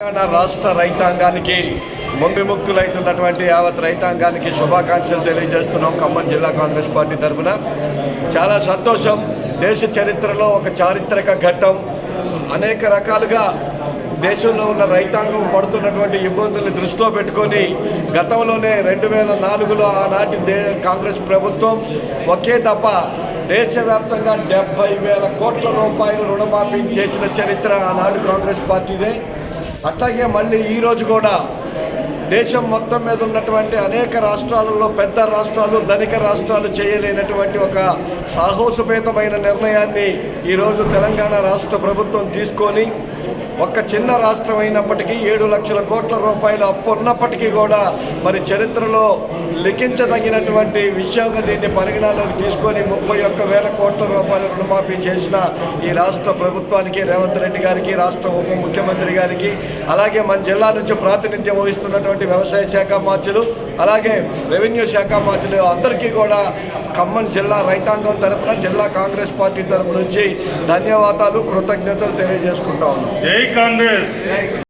తెలంగాణ రాష్ట్ర రైతాంగానికి ముందుముక్తులైతున్నటువంటి యావత్ రైతాంగానికి శుభాకాంక్షలు తెలియజేస్తున్నాం ఖమ్మం జిల్లా కాంగ్రెస్ పార్టీ తరఫున. చాలా సంతోషం. దేశ చరిత్రలో ఒక చారిత్రక ఘట్టం. అనేక రకాలుగా దేశంలో ఉన్న రైతాంగం పడుతున్నటువంటి ఇబ్బందుల్ని దృష్టిలో పెట్టుకొని గతంలోనే రెండు వేల నాలుగులో ఆనాటి దే కాంగ్రెస్ ప్రభుత్వం ఒకే తప్ప దేశవ్యాప్తంగా డెబ్బై వేల కోట్ల రూపాయలు రుణమాఫీ చేసిన చరిత్ర ఆనాడు కాంగ్రెస్ పార్టీదే. అట్లాగే మళ్ళీ ఈరోజు కూడా దేశం మొత్తం మీద ఉన్నటువంటి అనేక రాష్ట్రాలలో పెద్ద రాష్ట్రాలు ధనిక రాష్ట్రాలు చేయలేనటువంటి ఒక సాహసోపేతమైన నిర్ణయాన్ని ఈరోజు తెలంగాణ రాష్ట్ర ప్రభుత్వం తీసుకొని ఒక్క చిన్న రాష్ట్రం అయినప్పటికీ ఏడు లక్షల కోట్ల రూపాయల అప్పు ఉన్నప్పటికీ కూడా మరి చరిత్రలో లిఖించదగినటువంటి విషయంగా దీన్ని పరిగణలోకి తీసుకొని ముప్పై ఒక్క వేల కోట్ల రూపాయల రుణమాఫీ చేసిన ఈ రాష్ట్ర ప్రభుత్వానికి రేవంత్ రెడ్డి గారికి రాష్ట్ర ఉప ముఖ్యమంత్రి గారికి అలాగే మన జిల్లా నుంచి ప్రాతినిధ్యం వహిస్తున్నటువంటి వ్యవసాయ శాఖ మార్చులు అలాగే రెవెన్యూ శాఖ మంత్రులు అందరికీ కూడా ఖమ్మం జిల్లా రైతాంగం తరపున జిల్లా కాంగ్రెస్ పార్టీ తరపు నుంచి ధన్యవాదాలు కృతజ్ఞతలు తెలియజేసుకుంటా ఉన్నాం. జై కాంగ్రెస్!